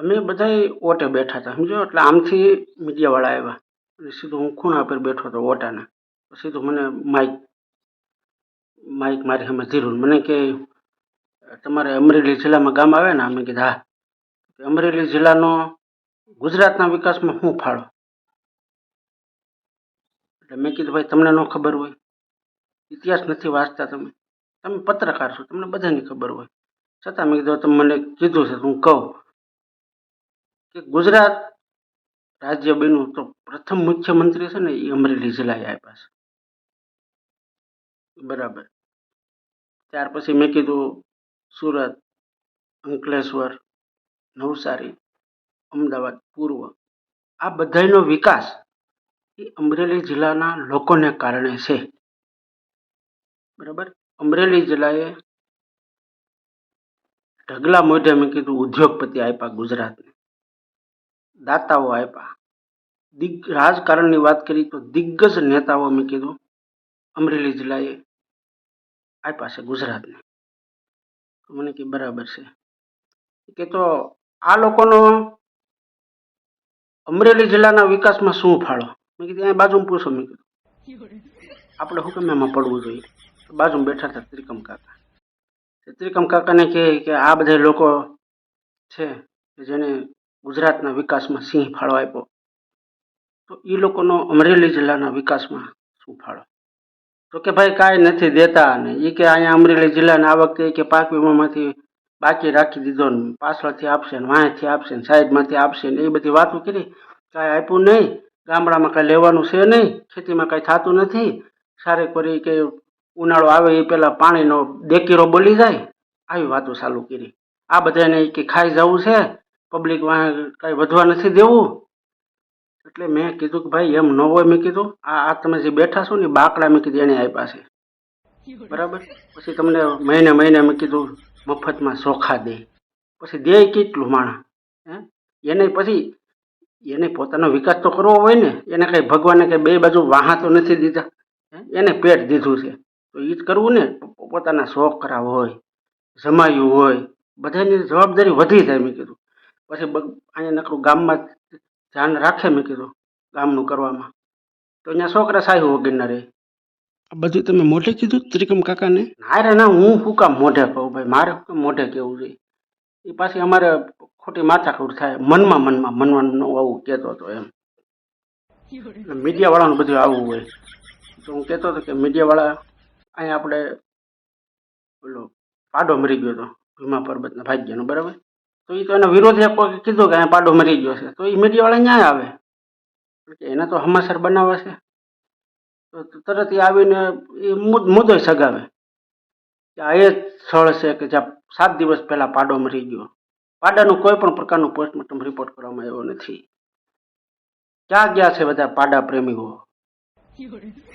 અમે બધાય ઓટે બેઠા હતા સમજો એટલે આમથી મીડિયાવાળા આવ્યા. અને સીધો હું ખૂણા પર બેઠો હતો ઓટાના. સીધું મને માઇક માઇક મારી સામે ધીરું મને કે, તમારે અમરેલી જિલ્લામાં ગામ આવે ને? અમે કીધા, હા. અમરેલી જિલ્લાનો ગુજરાતના વિકાસમાં શું ફાળો? એટલે મેં કીધું, ભાઈ, તમને ન ખબર હોય? ઇતિહાસ નથી વાંચતા તમે. તમે પત્રકાર છો, તમને બધાની ખબર હોય. છતાં મેં કીધું, તમે મને કીધું છે હું કહું. કે ગુજરાત રાજ્ય બન્યું તો પ્રથમ મુખ્યમંત્રી છે ને એ અમરેલી જિલ્લાએ આપ્યા છે. બરાબર. ત્યાર પછી મેં કીધું સુરત, અંકલેશ્વર, નવસારી, અમદાવાદ, પૂર્વ. આ બધાયનો વિકાસ એ અમરેલી જિલ્લાના લોકોને કારણે છે. બરાબર? અમરેલી જિલ્લાએ ઢગલા મોઢે મેં કીધું ઉદ્યોગપતિ આપ્યા ગુજરાતને. દાતાઓ આપ્યા દિગ, રાજકારણની વાત કરી તો દિગ્ગજ નેતાઓ મેં કીધું. અમરેલી જિલ્લાએ આપ્યા છે ગુજરાતને. મને કે બરાબર છે. કે તો આ લોકોનો અમરેલી જિલ્લાના વિકાસમાં શું ફાળો? મેં કીધું, અહીંયા બાજુમાં પૂછો, મેં કીધું. આપણે હુકમ એમાં પડવું જોઈએ? બાજુમાં બેઠા હતા ત્રિકમ કાકા. ત્રિકમ કાકાને કહે કે આ બધા લોકો છે જેને ગુજરાતના વિકાસમાં સિંહ ફાળો આપ્યો. તો એ લોકોનો અમરેલી જિલ્લાના વિકાસમાં શું ફાળો? તો કે ભાઈ કાંઈ નથી દેતા અને એ કે અહીંયા અમરેલી જિલ્લાને આ વખતે કે પાક વીમામાંથી બાકી રાખી દીધો ને પાછળથી આપશે ને વાંયથી આપશે ને સાઈડમાંથી આપશે ને એ બધી વાતો કરી. કાંઈ આપ્યું નહીં, ગામડામાં કાંઈ લેવાનું છે નહીં, ખેતીમાં કાંઈ થતું નથી. સારે કરી કે ઉનાળો આવે એ પહેલાં પાણીનો દેકીરો બોલી જાય. આવી વાતો ચાલુ કરી. આ બધાને કે ખાઈ જવું છે. પબ્લિક કાંઈ વધવા નથી દેવું. એટલે મેં કીધું કે ભાઈ એમ ન હોય, મેં કીધું, આ આ તમે જે બેઠા છો ને બાકડા મેં કીધું એને આપ્યા છે. બરાબર? પછી તમને મહિને મહિને મેં કીધું, મફતમાં ચોખા દે. પછી દે કેટલું માણસ હે? એને પછી એને પોતાનો વિકાસ તો કરવો હોય ને, એને કંઈ ભગવાને કંઈ બે બાજુ વાહા તો નથી દીધા. એને પેટ દીધું છે. તો એ જ કરવું ને, પોતાના પોતાના કરાવ હોય, જમાયું હોય, બધાની જવાબદારી વધી જાય, મેં કીધું. પછી અહીંયા નકરું ગામમાં ધ્યાન રાખે મેં કીધું ગામનું કરવામાં. તો અહીંયા છોકરા સાહી વગરના રહે. આ બધું તમે મોઢે કીધું ત્રિકમ કાકાને? ના રે ના હું શું કામ મોઢે કહું ભાઈ? મારે શું મોઢે કહેવું જોઈએ એ પાછી અમારે ખોટી માથાકૂટ થાય. મનમાં મનમાં મનમાં આવું કહેતો હતો એમ. મીડિયાવાળાનું બધું આવું હોય. તો હું કહેતો હતો કે મીડિયાવાળા અહીંયા આપણે પેલો પાડો મરી ગયો હતો. ભીમા પર્વતના ભાગ્યનો બરાબર? તો એ તો એના વિરોધીએ કોઈ કીધું કે અહીંયા પાડો મરી ગયો છે. તો એ મીડિયાવાળા ન્યાય આવે. કે એને તો હમાસર બનાવે છે. તો તરત એ આવીને એ મુદ, મુદ્દો સગાવે. કે આ એ સ્થળ છે કે જ્યાં સાત દિવસ પહેલાં પાડો મરી ગયો. પાડાનું કોઈ પણ પ્રકારનું પોસ્ટમોર્ટમ રિપોર્ટ કરવામાં આવ્યો નથી. ક્યાં ગયા છે બધા પાડા પ્રેમીઓ?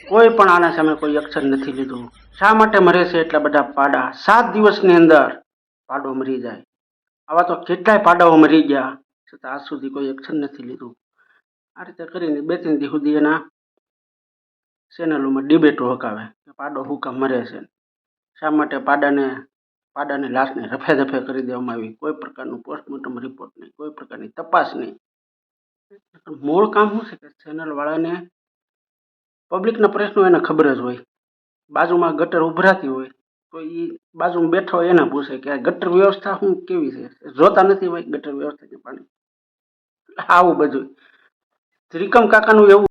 કોઈ પણ આના સામે કોઈ એક્શન નથી લીધું. શા માટે મરે છે એટલા બધા પાડા? સાત દિવસની અંદર પાડો મરી જાય. આવા તો કેટલાય પાડાઓ મરી ગયા, છતાં આજ સુધી કોઈ એક્શન નથી લીધું. આ રીતે કરીને બે ત્રણ દી સુધી એના ચેનલોમાં ડિબેટો હકાવે કે પાડો કામ મરે છે. શા માટે પાડાને, પાડાની લાશને રફે દફે કરી દેવામાં આવી? કોઈ પ્રકારનું પોસ્ટમોર્ટમ રિપોર્ટ નહીં, કોઈ પ્રકારની તપાસ નહીં. મૂળ કામ શું છે કે ચેનલવાળાને પબ્લિકના પ્રશ્નો એને ખબર જ હોય. બાજુમાં ગટર ઉભરાતી હોય તો એ બાજુમાં બેઠો એને પૂછે કે આ ગટર વ્યવસ્થા શું કેવી છે? જોતા નથી ભાઈ ગટર વ્યવસ્થા પાણી. આવું બધું. ત્રિકમ કાકાનું એવું